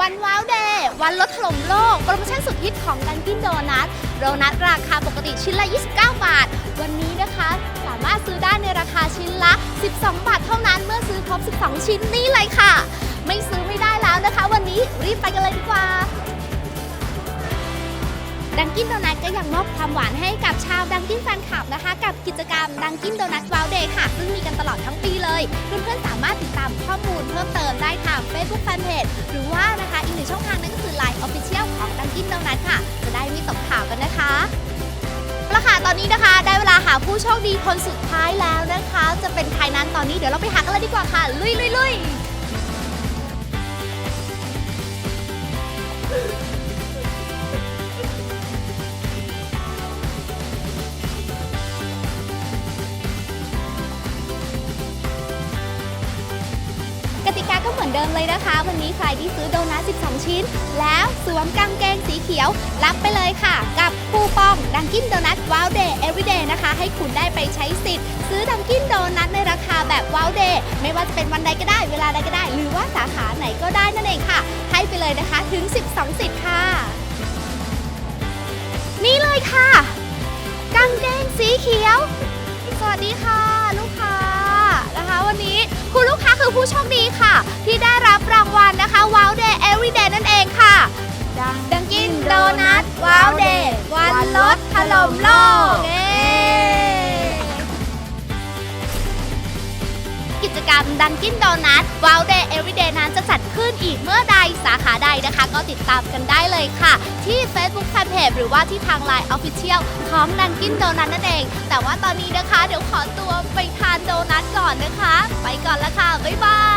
วันว้าวเดย์วันลดถล่มโลก โปรโมชั่นสุดฮิตของดังกินโดนัทโดนัทราคาปกติชิ้นละ 29 บาท วันนี้นะคะ สามารถซื้อได้ในราคาชิ้นละ 12 บาทเท่านั้นเมื่อซื้อครบ 12 ชิ้นนี้เลยค่ะ ไม่ซื้อไม่ได้แล้วนะคะ วันนี้รีบไปกันเลยดีกว่าดังกินโดนัทก็ยังมอบความหวานให้กับชาวดังกินแฟนคลับนะคะ กับกิจกรรมดังกินโดนัทว้าวเดย์ค่ะ ซึ่งมีกันตลอดทั้งปีเลย เพื่อนๆสามารถติดตามข้อมูลเพิ่มเติมได้ Facebook Fanpage หรือว่านะคะอีกหนึ่งช่องทางนั่นก็คือ Line Official ของดังกินโดนัทค่ะ จะได้ไม่ตกข่าวกันนะคะเอาละค่ะตอนนี้นะคะ ได้เวลาหาผู้โชคดีคนสุดท้ายแล้วนะคะ จะเป็นใครนั้นตอนนี้เดี๋ยวเราไปหากันเลยดีกว่าค่ะ ลุยลุยลุย กติกาก็เหมือนเดิมเลยนะคะ วันนี้ใครที่ซื้อโดนัท 12 ชิ้น แล้วสวมกางเกงสีเขียว รับไปเลยค่ะ กับคูปองดังกินโดนัทว้าวเดย์ everyday นะคะ ให้คุณได้ไปใช้สิทธิ์ ซื้อดังกินโดนัทในราคาแบบว้าวเดย์ไม่ว่าจะเป็นวันใดก็ได้เวลาใดก็ได้ หรือว่าสาขาไหนก็ได้นั่นเองค่ะ ให้ไปเลยนะคะถึง 12 สิทธิ์ค่ะ นี่เลยค่ะกางเกงสีเขียว สวัสดีค่ะ ผู้โชคดีค่ะ ที่ได้รับรางวัลนะคะ Wow Day Everyday นั่นเองค่ะ ดังกินโดนัท Wow Day วันลดถล่มโลกเย้กิจกรรมดังกินโดนัท Wow Day Everyday นั้นจะจัดขึ้นอีกเมื่อใดสาขาใดนะคะ ก็ติดตามกันได้เลยค่ะ ที่ Facebook Fanpage หรือว่าที่ทาง Line Official ของดังกินโดนัทนั่นเอง แต่ว่าตอนนี้นะคะเดี๋ยว อนนะคะ ไปก่อนละค่ะ บ๊ายบาย